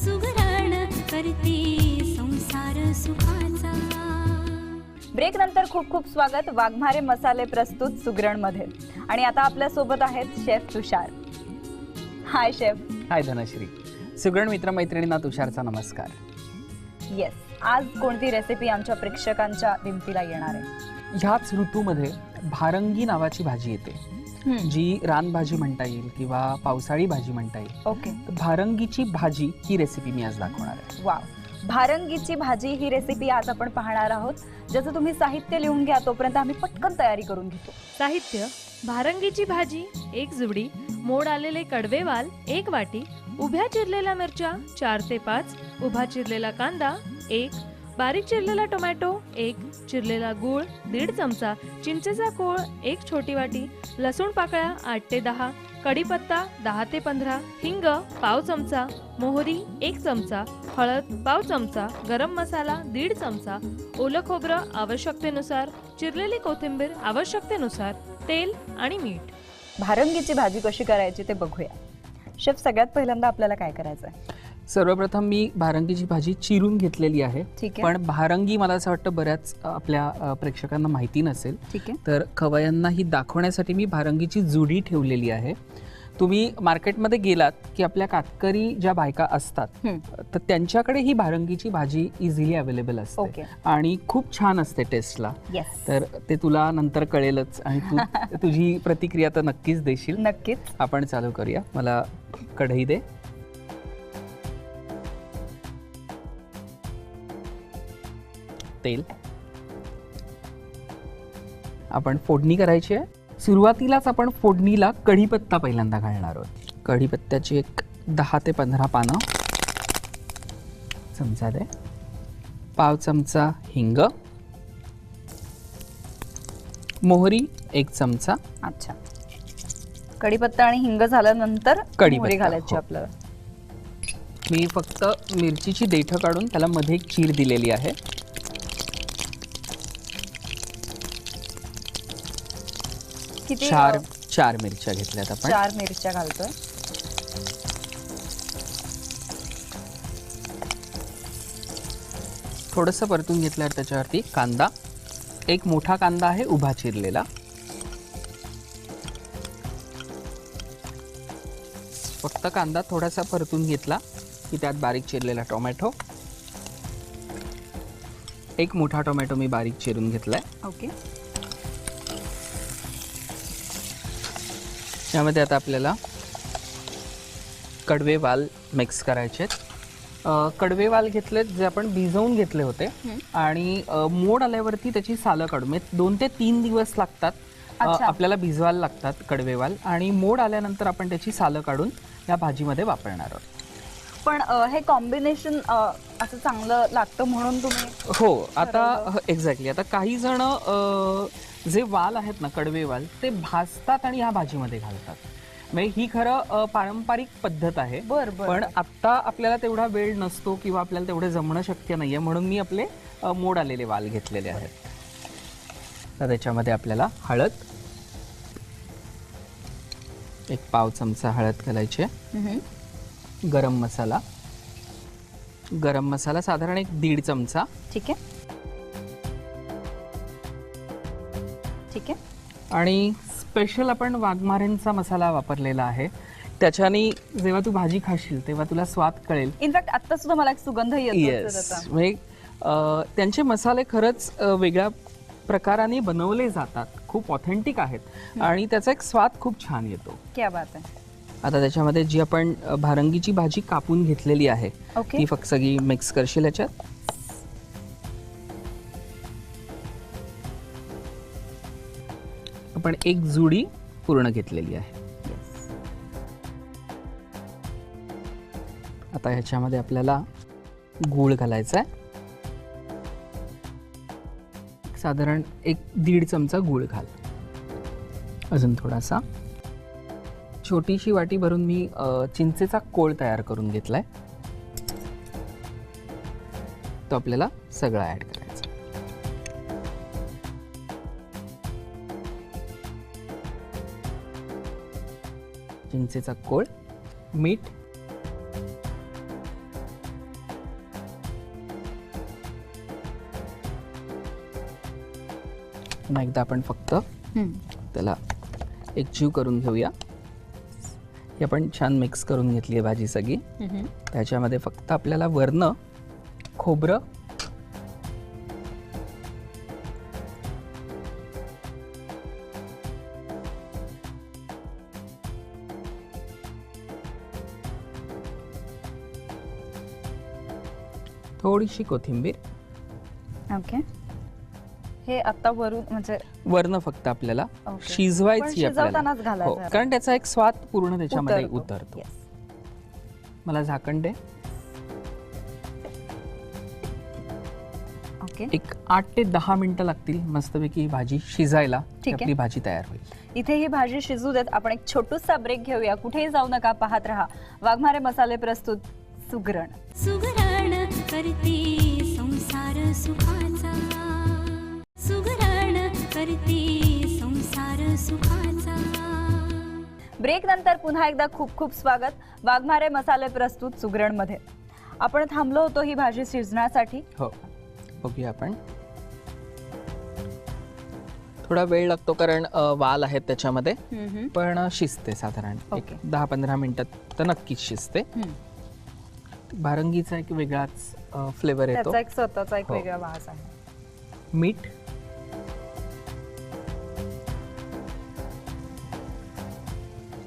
सुगरण करते संसार सुखाचा. ब्रेक नंतर खूप खूप स्वागत. वाघमारे मसाले प्रस्तुत सुगरणमध्ये आणि आता आपल्यासोबत आहेत chef Tushar. Hi chef. Hi Dhanashree. सुगरण मित्र मैत्रिणींना तुषारचा नमस्कार. येस आज कोणती रेसिपी आमच्या प्रेक्षकांच्या दिमतीला येणार आहे? ह्याच ऋतूमध्ये भारंगी नावाची भाजी येते. जी रानभाजी म्हणता येईल किंवा पावसाळी भाजी म्हणता येईल. ओके. तर भारंगीची भाजी ही रेसिपी मी आज दाखवणार आहे. वाव. भारंगीची भाजी ही रेसिपी आज आपण पाहणार आहोत. ज्याचं तुम्ही साहित्य लिहून घ्या तोपर्यंत आम्ही पटकन तयारी करून घेतो. साहित्य भारंगीची भाजी एक जुडी मोड आलेले कडवेवाल एक वाटी उभ्या चिरलेल्या मिरच्या चार ते पाच उभा चिरलेला कांदा एक बारीक चिरलेला टोमॅटो एक चिरलेला गूळ दीड चमचा चिंचेचा कोळ एक छोटी वाटी लसूण पाकळ्या आठ ते दहा कढीपत्ता दहा ते पंधरा हिंग पाव चमचा मोहरी एक चमचा हळद पाव चमचा गरम मसाला दीड चमचा ओलं खोबरं आवश्यकतेनुसार चिरलेली कोथिंबीर आवश्यकतेनुसार तेल आणि मीठ. भारंगीची भाजी कशी करायची ते बघूया. शेफ सगळ्यात पहिल्यांदा आपल्याला काय करायचं आहे सर्वप्रथम मी भारंगीची भाजी चिरून घेतलेली आहे. पण भारंगी मला असं वाटतं बऱ्याच आपल्या प्रेक्षकांना माहिती नसेल. ठीक आहे. तर खवयांना ही दाखवण्यासाठी मी भारंगीची जुडी ठेवलेली आहे. तुम्ही मार्केटमध्ये गेलात की आपल्या कातकरी ज्या बायका असतात. तर त्यांच्याकडे ही भारंगीची भाजी इझिली अवेलेबल असते. ओके. आणि खूप छान असते टेस्टला येस तर ते तुला नंतर कळेलच आणि तू तुझी प्रतिक्रिया तर नक्कीच देशील. नक्कीच. आपण चालू करूया. मला कढई दे. तेल. आपण फोडणी करायची आहे. सुरुवातीलाच आपण फोडणीला कढीपत्ता पहिल्यांदा घालणार आहोत. कढीपत्त्याची एक दहा ते पंधरा पानं. चमचा दे. पाव चमचा हिंग. मोहरी एक चमचा. अच्छा. कढीपत्ता आणि हिंग झाल्यानंतर कढीपत्ता, मोहरी घालायची हो. आपल्याला. मी फक्त मिरचीची देठं काढून त्याला मध्ये एक चीर दिलेली आहे. किती? चार चार मिरच्या घेतल्यात आपण. चार मिरच्या घालतोय. थोडंसं परतून घेतल्यावर त्याच्यावरती कांदा. एक मोठा कांदा आहे उभा चिरलेला. फक्त कांदा थोडासा परतून घेतला की त्यात बारीक चिरलेला टोमॅटो. एक मोठा टोमॅटो मी बारीक चिरून घेतलाय. ओके. यामध्ये आता आपल्याला कडवे वाल मिक्स करायचे आहेत. कडवे वाल घेतलेत जे आपण भिजवून घेतले होते. आणि मोड आल्यावरती त्याची सालं काढून म्हणजे दोन ते तीन दिवस लागतात अच्छा. आपल्याला भिजवायला लागतात कडवे वाल आणि मोड आल्यानंतर आपण त्याची सालं काढून या भाजीमध्ये वापरणार आहोत. पण अ, हे कॉम्बिनेशन असं चांगलं लागतं म्हणून तुम्ही हो आता एक्झॅक्टली आता काही जण अ, जे वाल आहेत ना कडवे वाल ते भाजतात आणि ह्या भाजीमध्ये घालतात. म्हणजे ही खरं अ, पारंपरिक पद्धत आहे. बर बर. पण आता आपल्याला तेवढा वेळ नसतो किंवा आपल्याला तेवढं जमणं शक्य नाहीये म्हणून मी आपले अ, मोड आलेले वाल घेतलेले आहेत. तर त्याच्यामध्ये आपल्याला हळद एक पाव चमचा हळद घालायची. आहे. हम्म. गरम मसाला. गरम मसाला साधारण एक दीड चमचा. ठीक आहे. ठीक आहे. आणि स्पेशल आपण वाघमारेंचा मसाला वापरलेला आहे. त्याच्याने जेव्हा तू भाजी खाशील तेव्हा तुला स्वाद कळेल. इनफॅक्ट आता सुद्धा मला एक सुगंध येस म्हणजे त्यांचे मसाले खरंच वेगळ्या प्रकाराने बनवले जातात. खूप ऑथेंटिक आहेत. आणि त्याचा एक स्वाद खूप छान येतो. क्या बात आहे. आता त्याच्यामध्ये जी आपण भारंगीची भाजी कापून घेतलेली आहे ओके ती फक्त सगळी मिक्स करशील याच्यात. आपण एक जुडी पूर्ण घेतलेली आहे. आता ह्याच्यामध्ये आपल्याला गूळ घालायचा आहे साधारण एक दीड चमचा गूळ घाल. अजून थोडासा. छोटीशी वाटी भरून मी चिंचेचा कोळ तयार करून घेतलाय. तो आपल्याला सगळा ऍड करायचा चिंचेचा कोळ मीठ एकदा आपण फक्त त्याला एकजीव करून घेऊया. ही आपण छान मिक्स करून घेतली आहे भाजी सगळी. त्याच्यामध्ये फक्त आपल्याला वरनं खोबरं थोडीशी कोथिंबीर. ओके. हे आता वरून म्हणजे वरनं फक्त आपल्याला. पण शिजवायची आपल्याला शिजवतानाच घालायचं हो आहे. कारण त्याचा एक स्वाद पूर्ण त्याच्यामध्ये उतरतो. Yes. मला झाकण दे. ओके. एक आठ ते दहा मिनिटं लागतील मस्तपैकी ही भाजी शिजायला. की ठीक आहे. आपली भाजी तयार होईल. इथे ही भाजी शिजू देत आपण एक छोटूसा ब्रेक घेऊया. कुठेही जाऊ नका पाहत राहा. वाघमारे मसाले प्रस्तुत सुगरण. सुगरण. करते संसार सुखाचा. सुगरण करते संसार सुखाचा. ब्रेक नंतर पुन्हा एकदा खूप खूप स्वागत. वाघमारे मसाले प्रस्तुत सुगरणमध्ये आपण थांबलो होतो ही भाजी शिजण्यासाठी. हो. बघूया आपण. थोडा वेळ लागतो कारण वाल आहेत त्याच्यामध्ये. पण शिजते साधारण. दहा पंधरा मिनिटात तर नक्कीच शिजते. बारंगीचा एक वेगळाच फ्लेवर येतो. त्याचा एक स्वतःचा एक हो. वेगळा वास आहे. मीठ.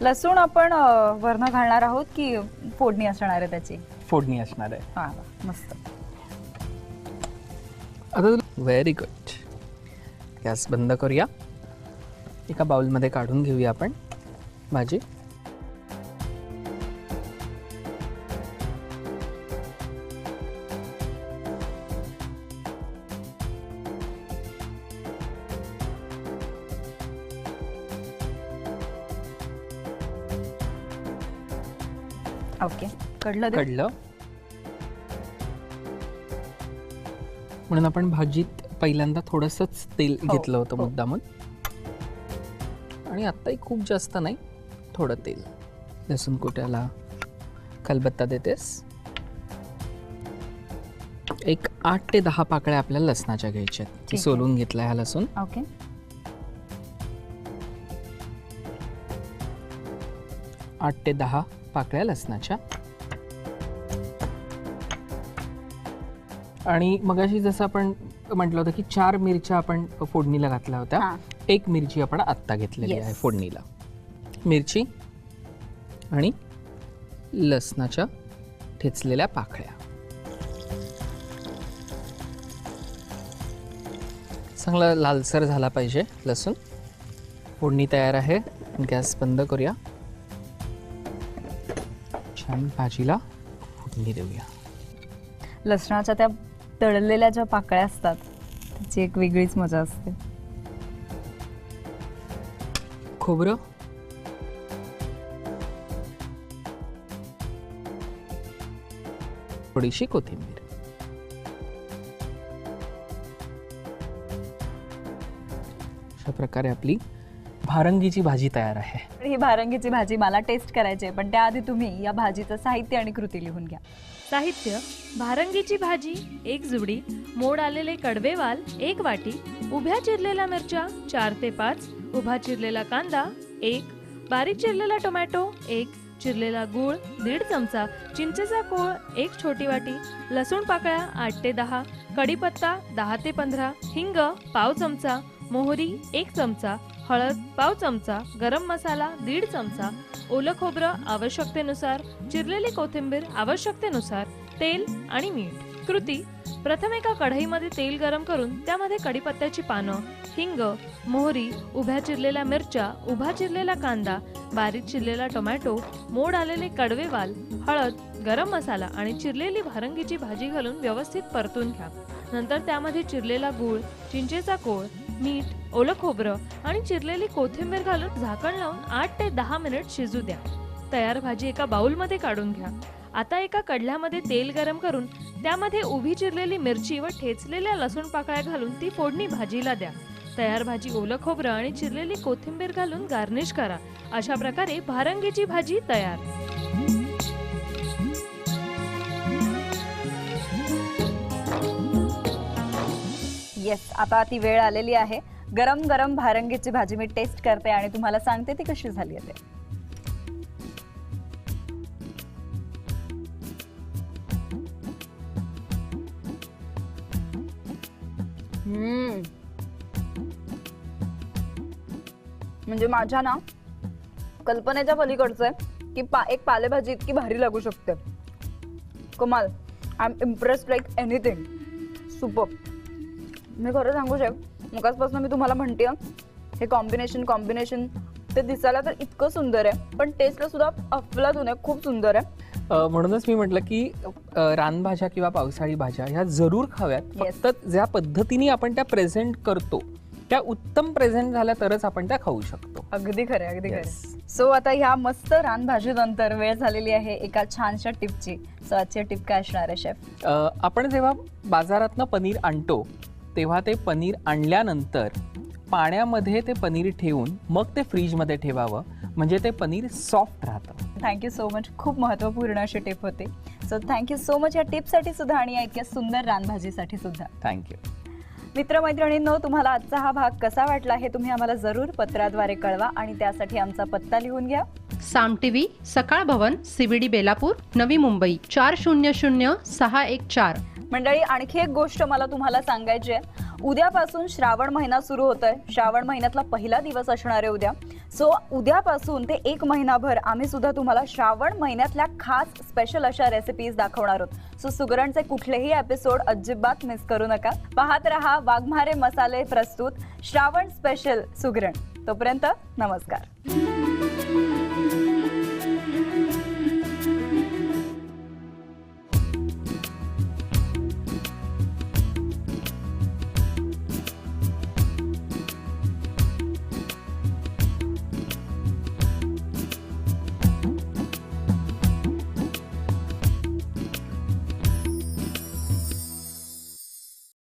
लसूण आपण अं, वरनं घालणार आहोत की फोडणी असणार आहे त्याची? फोडणी असणार आहे. हा वा, मस्त. आता व्हेरी गुड गॅस बंद करूया. एका बाउलमध्ये काढून घेऊया आपण भाजी. कडलं. कडलं म्हणून आपण भाजीत पहिल्यांदा थोडंसंच तेल हो, घेतलं होतं हो. मुद्दामून. आणि आत्ताही खूप जास्त नाही थोडं तेल. लसूण कुट्याला खलबत्ता देतेस. एक आठ ते दहा पाकळ्या आपल्याला लसणाच्या घ्यायच्या आहेत. आहे. सोलून घेतला हा लसूण. ओके. आठ ते दहा पाकळ्या लसणाच्या. आणि मगाशी जसं आपण म्हटलं होतं की चार मिरच्या आपण फोडणीला घातल्या होत्या. एक मिरची आपण आत्ता घेतलेली. आहे फोडणीला. मिरची आणि लसणाच्या ठेचलेल्या पाकळ्या. चांगला लालसर झाला पाहिजे लसूण. फोडणी तयार आहे. गॅस बंद करूया. छान भाजीला फोडणी देऊया. लसणाच्या त्या तळलेल्या ज्या पाकळ्या असतात त्याची एक वेगळीच मजा असते. खोबरं? थोडीशी कोथिंबीर. अशा प्रकारे आपली भारंगीची भाजी तयार आहे. ही भारंगीची भाजी मला टेस्ट करायची आहे पण त्याआधी तुम्ही या भाजीचं साहित्य आणि कृती लिहून घ्या. साहित्य भारंगीची भाजी एक जुडी मोड आलेले कडवे वाल एक वाटी उभ्या चिरलेल्या मिरच्या चार ते पाच उभा चिरलेला कांदा एक बारीक चिरलेला टोमॅटो एक चिरलेला गूळ दीड चमचा चिंचेचा कोळ एक छोटी वाटी लसूण पाकळ्या आठ ते दहा कढीपत्ता दहा ते पंधरा हिंग पाव चमचा मोहरी एक चमचा हळद पाव चमचा गरम मसाला दीड चमचा ओलं खोबरं आवश्यकतेनुसार चिरलेली कोथिंबीर आवश्यकतेनुसार तेल आणि मीठ. कृती. प्रथम एका कढईमध्ये तेल गरम करून त्यामध्ये कढीपत्त्याची पानं हिंग मोहरी उभ्या चिरलेल्या मिरच्या उभा चिरलेला कांदा बारीक चिरलेला टोमॅटो मोड आलेले कडवे वाल हळद गरम मसाला आणि चिरलेली भारंगीची भाजी घालून व्यवस्थित परतून घ्या. नंतर त्यामध्ये चिरलेला गूळ चिंचेचा कोळ मीठ ओलं खोबरं आणि चिरलेली कोथिंबीर घालून झाकण लावून आठ ते दहा मिनिट शिजू द्या. तयार भाजी एका बाउलमध्ये काढून घ्या. आता एका कडल्यामध्ये तेल गरम करून त्यामध्ये उभी चिरलेली मिरची व ठेचलेल्या लसूण पाकळ्या घालून ती फोडणी भाजीला द्या. तयार भाजी ओलं खोबरं आणि चिरलेली कोथिंबीर घालून गार्निश करा. अशा प्रकारे भारंगीची भाजी तयार. येस आता ती वेळ आलेली आहे. गरम गरम भारंगीची भाजी मी टेस्ट करते आणि तुम्हाला सांगते ती कशी झाली आहे. म्हणजे माझ्या ना कल्पनेच्या पलीकडचं आहे की पा एक पालेभाजी इतकी भारी लागू शकते. कमाल. I am impressed like anything super मी खरं सांगू शेफ मुखासपासून मी तुम्हाला म्हणते हे कॉम्बिनेशन कॉम्बिनेशन ते दिसायला तर इतकं सुंदर आहे. पण टेस्टला सुद्धा अफलातून आहे खूप सुंदर आहे. अ, म्हणूनच मी म्हटलं की अ, रानभाज्या किंवा पावसाळी भाज्या ह्या जरूर खाव्यात. Yes. फक्त ज्या पद्धतीने आपण त्या प्रेझेंट करतो त्या उत्तम प्रेझेंट झाल्या तरच आपण त्या खाऊ शकतो. अगदी खरं अगदी Yes. खरं सो आता ह्या मस्त रानभाजीनंतर वेळ झालेली आहे एका छानशा टिपची. सो आजची टिप काय असणार आहे शेफ अ, आपण जेव्हा बाजारातनं पनीर आणतो तेव्हा ते पनीर आणल्यानंतर पाण्यामध्ये ते पनीर ठेवून मग ते फ्रीजमध्ये ठेवावं. म्हणजे ते पनीर सॉफ्ट राहतं. थँक्यू सो मच खूप महत्त्वपूर्ण अशी टिप होती. सो थँक्यू सो मच या टिपसाठी सुद्धा आणि या इतक्या सुंदर रानभाजीसाठी सुद्धा. थँक्यू मित्रमैत्रिणींनो तुम्हाला आजचा हा भाग कसा वाटला हे तुम्ही आम्हाला जरूर पत्राद्वारे कळवा आणि त्यासाठी आमचा पत्ता लिहून घ्या. साम टीव्ही सकाळ भवन सीबीडी बेलापूर नवी मुंबई चार शून्य शून्य सहा एक चार. मंडळी आणखी एक गोष्ट मला तुम्हाला सांगायची आहे. उद्यापासून श्रावण महिना सुरू होत आहे श्रावण महिन्यातला पहिला दिवस असणार आहे उद्या. सो उद्यापासून ते एक महिनाभर आम्ही सुद्धा तुम्हाला श्रावण महिन्यातल्या खास स्पेशल अशा रेसिपीज दाखवणार आहोत. सो सुगरणचे कुठलेही एपिसोड अजिबात मिस करू नका. पाहत रहा वाघमारे मसाले प्रस्तुत श्रावण स्पेशल सुगरण. तोपर्यंत नमस्कार.